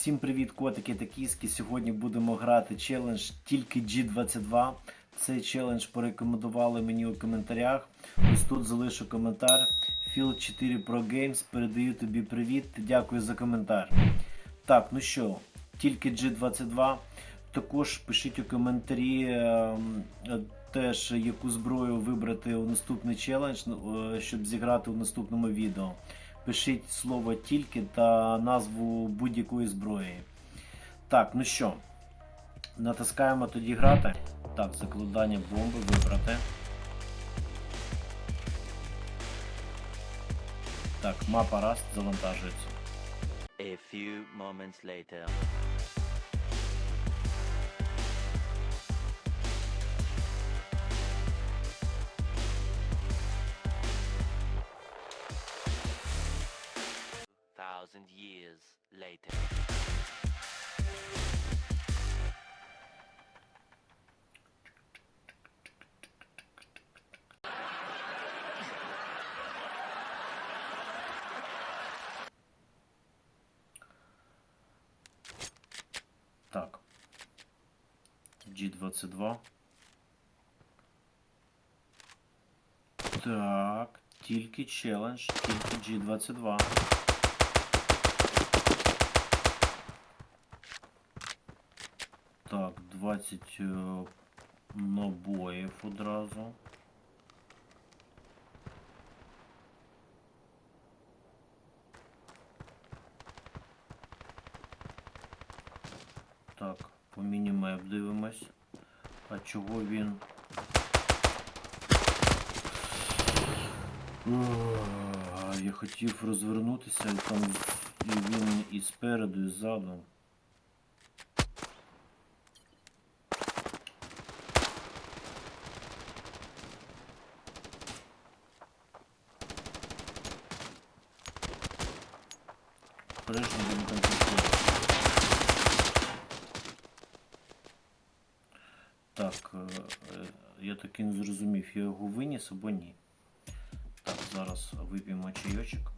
Всім привіт, котики та кіски. Сьогодні будемо грати челендж тільки G22. Цей челендж порекомендували мені у коментарях. Ось тут залишу коментар. Field 4 Pro Games. Передаю тобі привіт. Дякую за коментар. Так, ну що, тільки G22. Також пишіть у коментарі ем, теж, яку зброю вибрати у наступний челендж, ну, е, щоб зіграти у наступному відео. Пишіть слово тільки та назву будь-якої зброї. Так, ну що, натискаємо тоді грати. Так, закладання бомби вибрати. Так, мапа раз завантажується. A few moments later. Years later. Так. G22. Так, тільки челендж, тільки G22. Так, 20 е, набоїв одразу. Так, по мінімеп дивимось. А чого він. Я хотів розвернутися і там і він і спереду, і ззаду. Обережно він там підходить. Так, е, я таки не зрозумів, я його виніс або ні. Так, зараз вип'ємо чайочок.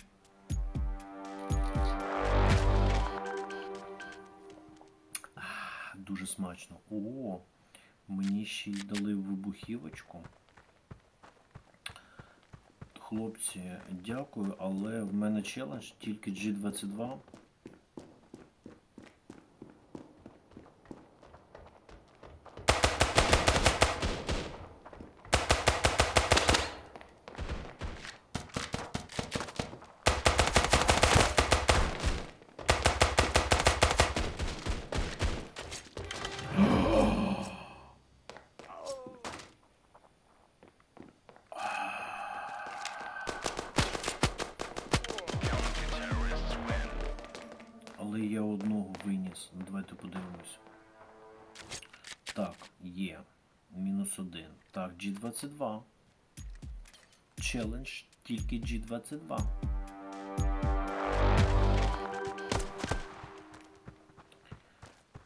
Дуже смачно. О, мені ще й дали вибухівочку. Хлопці, дякую, але в мене челендж тільки G22. Є. Мінус один. Так, G22. Челендж тільки G22.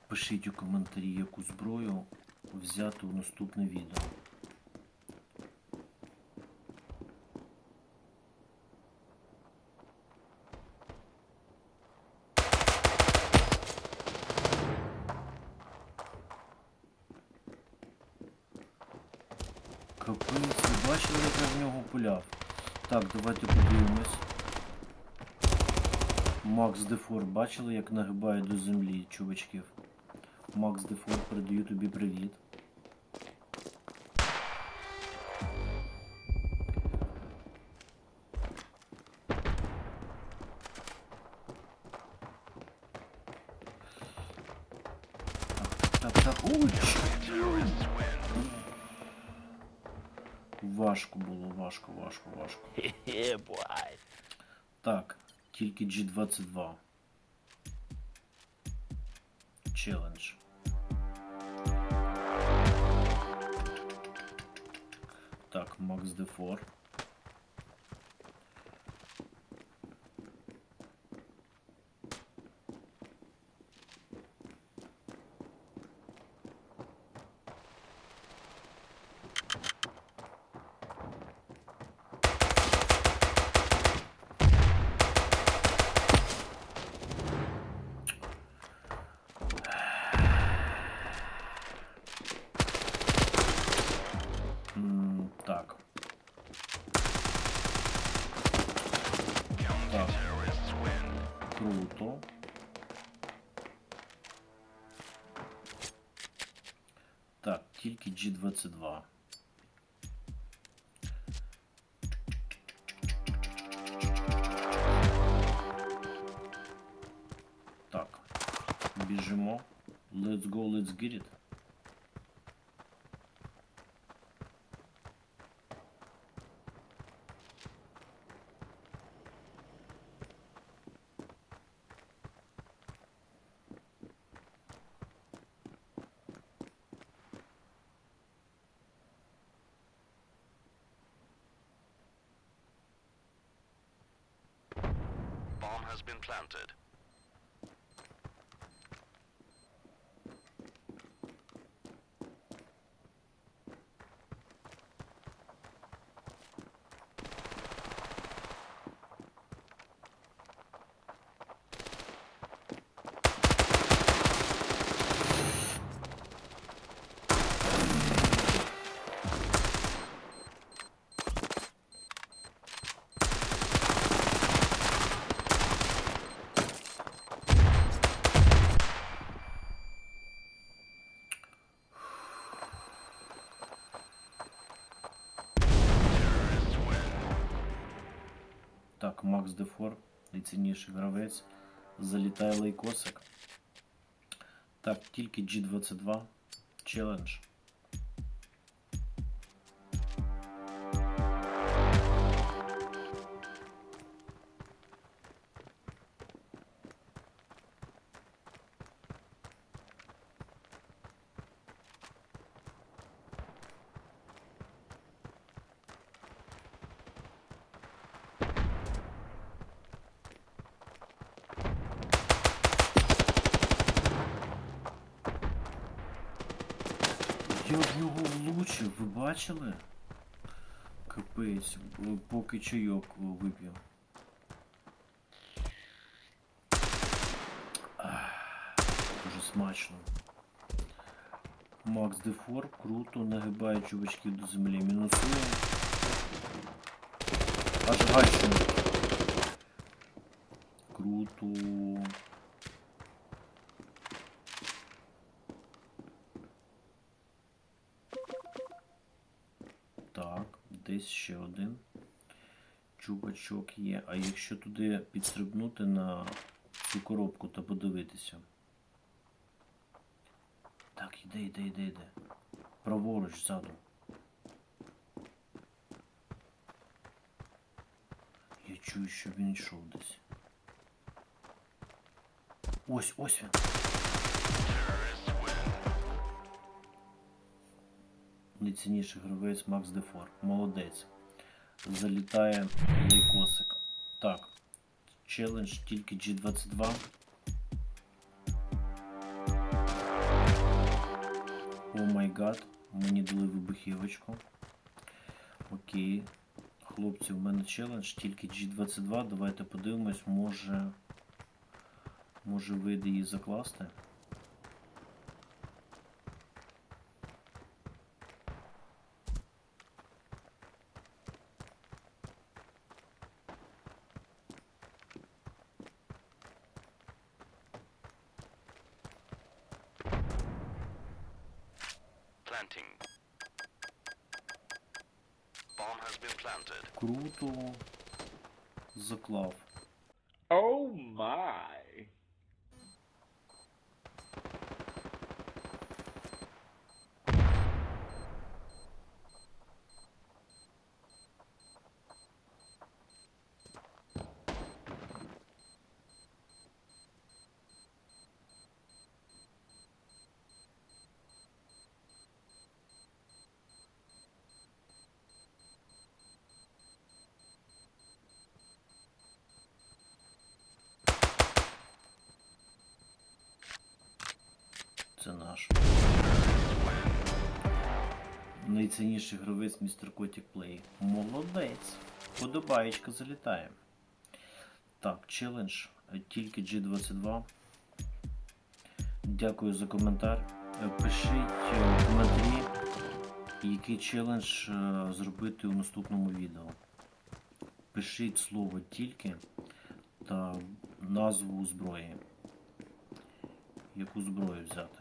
Пишіть у коментарі, яку зброю взяти у наступне відео. Капець, бачили, як я в нього пуляв? Так, давайте подивимось. Макс Дефор, бачили, як нагибає до землі чувачків? Макс Дефор, передаю тобі привіт. Важко було, важко, важко, важко. boy. Так, тільки G22. Челендж. Так, Макс Дефор. 22. Так, біжимо. Let's go, let's get it. Макс Дефор, найцінніший гравець. Залітає лейкосик. Так, тільки G22. Челендж. Влучив, ви бачили? Капець, поки чайок вип'ю. Дуже смачно. Макс Дефор, круто, нагибає чувачків до землі, мінусує. Аж гайшин. Круто. Так, десь ще один чувачок є. А якщо туди підстрибнути на цю коробку та подивитися. Так, іде, іде, іде, іде. Праворуч ззаду. Я чую, що він йшов десь. Ось, ось він. Найцінніший гравець Макс Дефор. Молодець. Залітає лейкосик. Так. Челендж тільки G22. О май гад. Мені дали вибухівочку. Окей. Хлопці, у мене челендж тільки G22. Давайте подивимось, може. Може вийде її закласти. Заклав. Наш. Найцінніший гравець містер Котік Плей. Молодець. Подобаєчка залітає. Так, челендж. Тільки G22. Дякую за коментар. Е, Пишіть е, в коментарі, який челендж е, зробити у наступному відео. Пишіть слово тільки та назву зброї. Яку зброю взяти?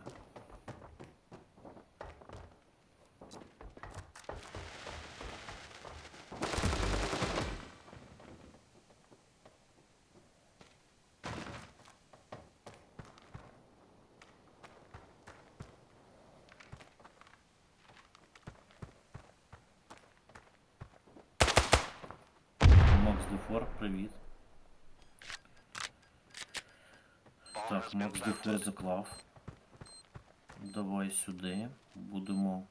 Макс Дефор, привіт. Bomb Так, planted. заклав. Давай сюди. Будемо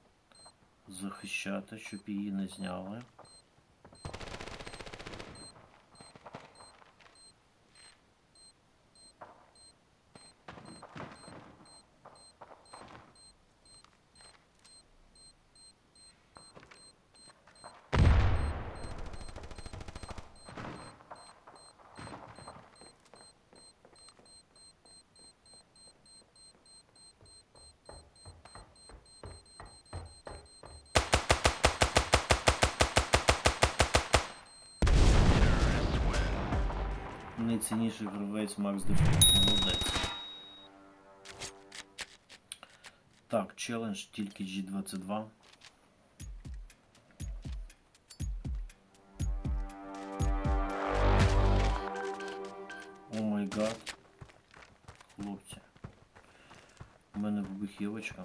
захищати, щоб її не зняли. Найцінніший гравець Макс Дефор. Молодець. Так, челендж тільки G22. О май гад. Хлопці. У мене вибухівочка.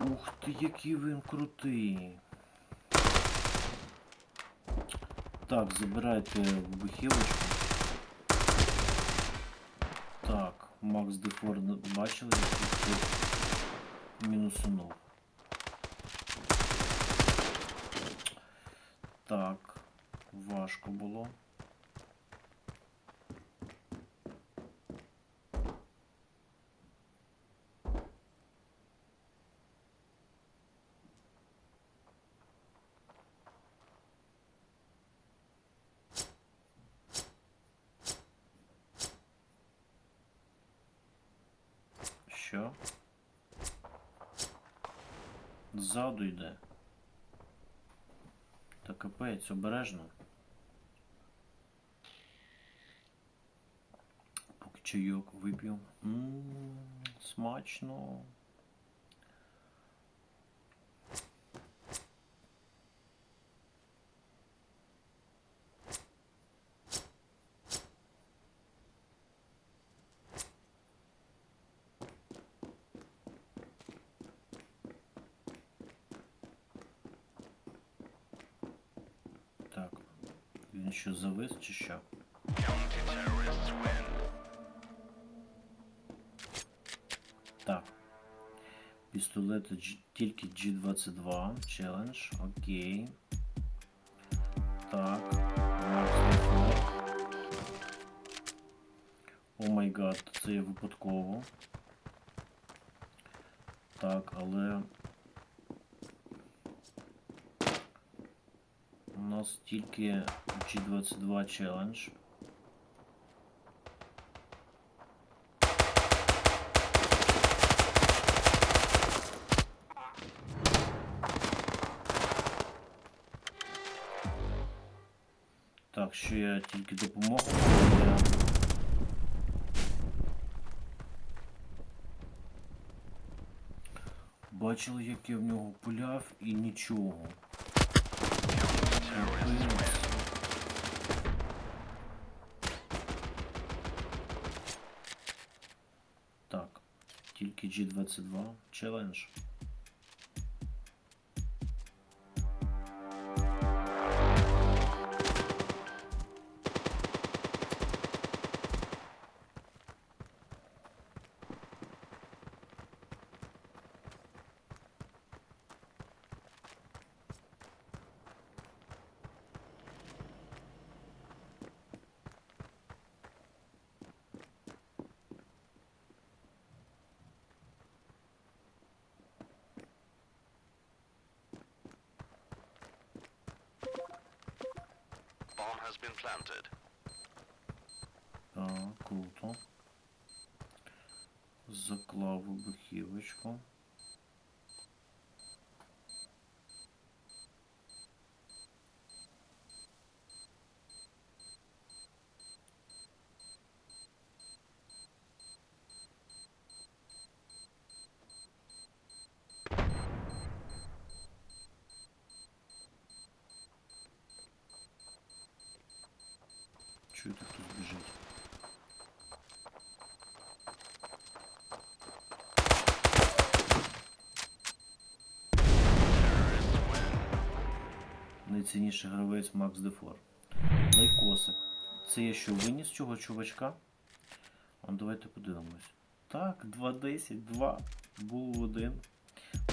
Ух ти, який він крутий. Так, забирайте вибухівочку. Так, Макс Дефор бачили, як тут мінусунув. Так, важко було. Що? Ззаду йде. Та капець, обережно. Чайок вип'ю. Ммм, смачно. Так. Він що завис чи що? Так. Пістолети тільки G22. Челендж. Окей. Так. О май гад, це я випадково. Так, але. У нас тільки G22 челендж. Так, що я тільки допомогу. Бачили, як я в нього пуляв і нічого. Так, тільки G22 челендж. Заклав вибухівочку. Чуєте, Найцінніший гравець Макс Дефор. Лайкосик. Це я що виніс цього чувачка? А ну, давайте подивимось. Так, 2.10, 2. Був один.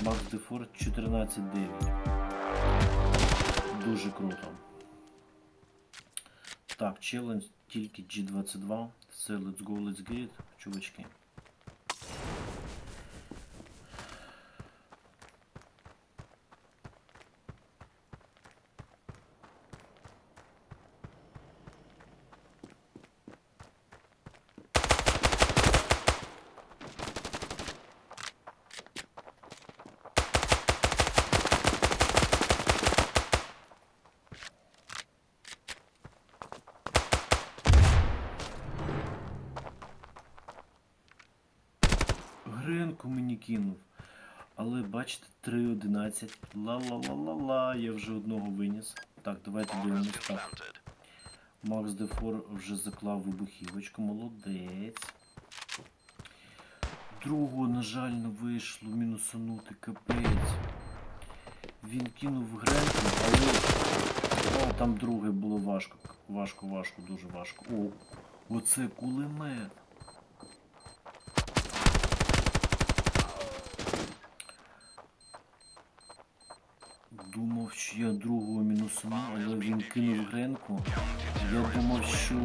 Макс Дефор 14.9. Дуже круто. Так, челендж тільки G22. Це let's go, let's get чувачки. Гренку мені кинув. Але бачите, 3.11. Ла-ла-ла-ла-ла. Я вже одного виніс. Так, давайте дивимось. Так. Макс Дефор вже заклав вибухівочку, молодець. Другого, на жаль, не вийшло мінусанути капець. Він кинув гренку, але О, там другий було важко. Важко, важко, дуже важко. О, оце кулемет. Думав, що я другого мінусану, але він кинув гренку. Я думав, що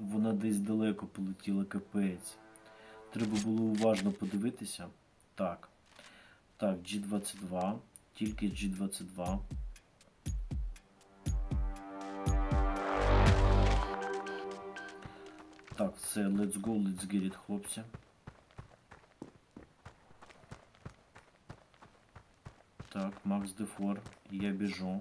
вона десь далеко полетіла капець. Треба було уважно подивитися. Так. Так, G22. Тільки G22. Так, все, let's go, let's get it, хлопці. Так, Макс Дефор, я біжу.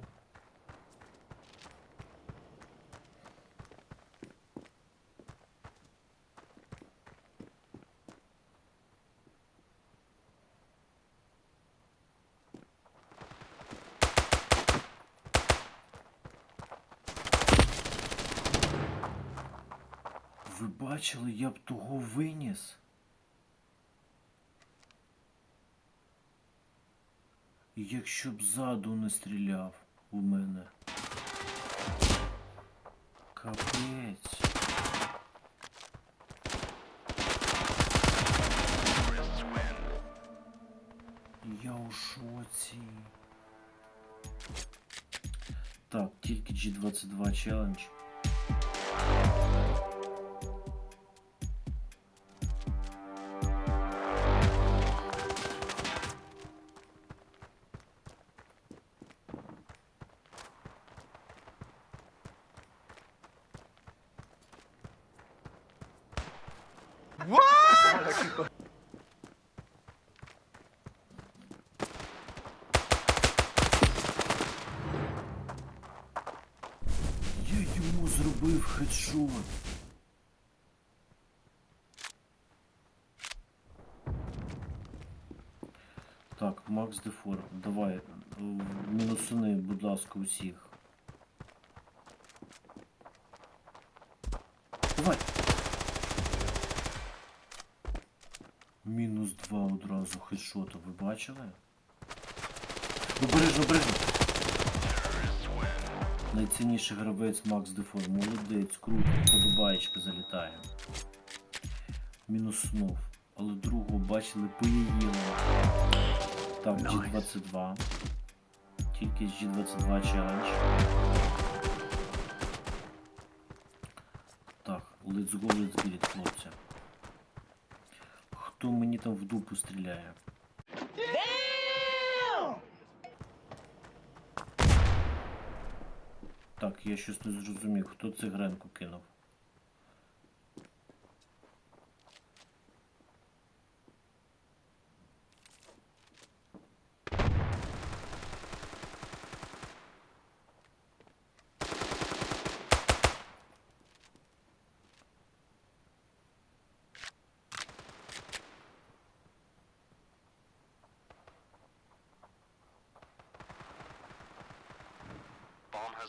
Ви бачили, я б того виніс. Якщо б ззаду не стріляв у мене. Капець. Я у шоці. Так, тільки G22 челендж. Зробив хедшот. Так, Макс Дефор, давай, мінусини, будь ласка, усіх. Давай! Мінус два одразу хедшота, ви бачили? Обережно! Найцінніший гравець Макс Дефор. Молодець, круто, подобаєчка залітає. Мінуснув. Але другого бачили поїїли. Так, G22. Тільки G22 челендж. Так, let's go, let's get it, хлопці. Хто мені там в дупу стріляє? Так, я щось не зрозумів, хто це гренку кинув.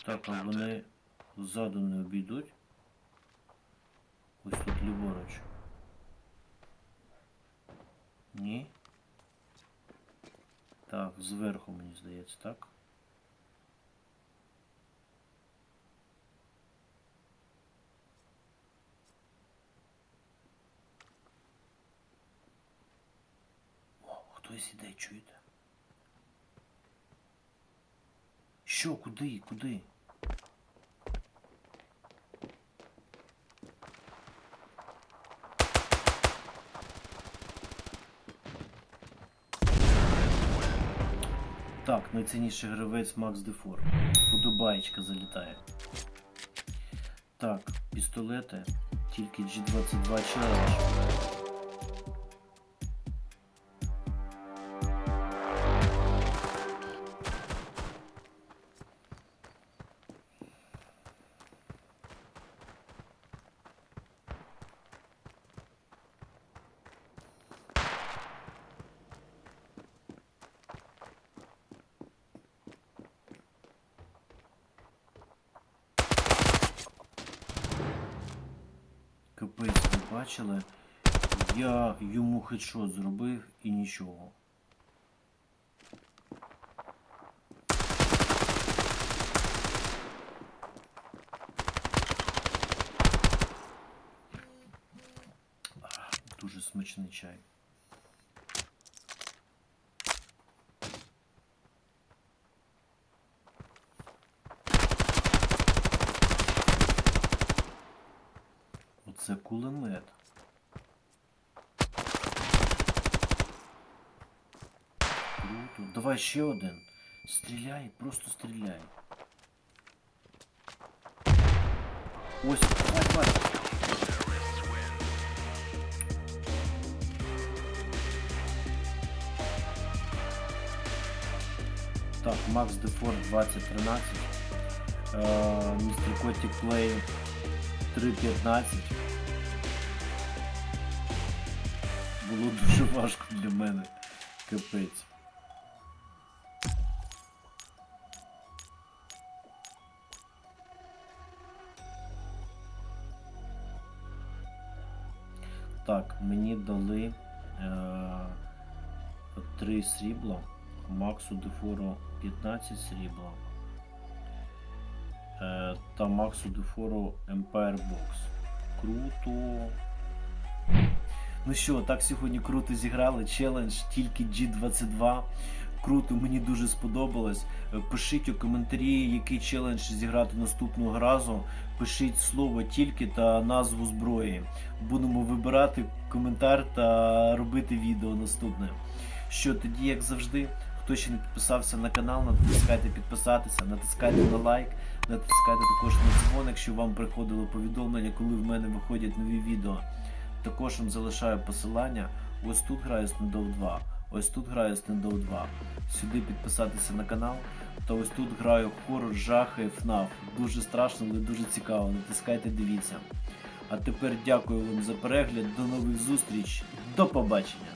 Так, а вони ззаду не обійдуть. Ось тут ліворуч. Ні. Так, зверху мені здається, так? О, хтось іде, чуєте? Що, куди, куди? Так, найцінніший гравець Макс Дефор. Подобаєчка залітає. Так, пістолети. Тільки G22 Challenge. Бачили? Я йому хедшот зробив і нічого. Дуже смачний чай. Оце кулемет. Круто. Давай ще один. Стріляй, просто стріляй. Ось, давай, давай. Так, Макс Дефор 2013. Е, Містер Котік Плей 3.15. Було дуже важко для мене. Капець. Так, мені дали е, 3 срібла, Максу Дефору 15 срібла е, та Максу Дефору Empire Box. Круто. Ну що, так сьогодні круто зіграли. Челендж тільки G22. Круто, мені дуже сподобалось. Е, Пишіть у коментарі, який челендж зіграти наступного разу. Пишіть слово тільки та назву зброї. Будемо вибирати коментар та робити відео наступне. Що тоді, як завжди, хто ще не підписався на канал, натискайте підписатися, натискайте на лайк, натискайте також на дзвоник, щоб вам приходило повідомлення, коли в мене виходять нові відео. Також вам залишаю посилання. Ось тут граю Standoff 2, ось тут граю стендов 2. Сюди підписатися на канал. Та ось тут граю хорор, жахи, FNAF. Дуже страшно, але дуже цікаво. Натискайте, дивіться. А тепер дякую вам за перегляд. До нових зустріч. До побачення!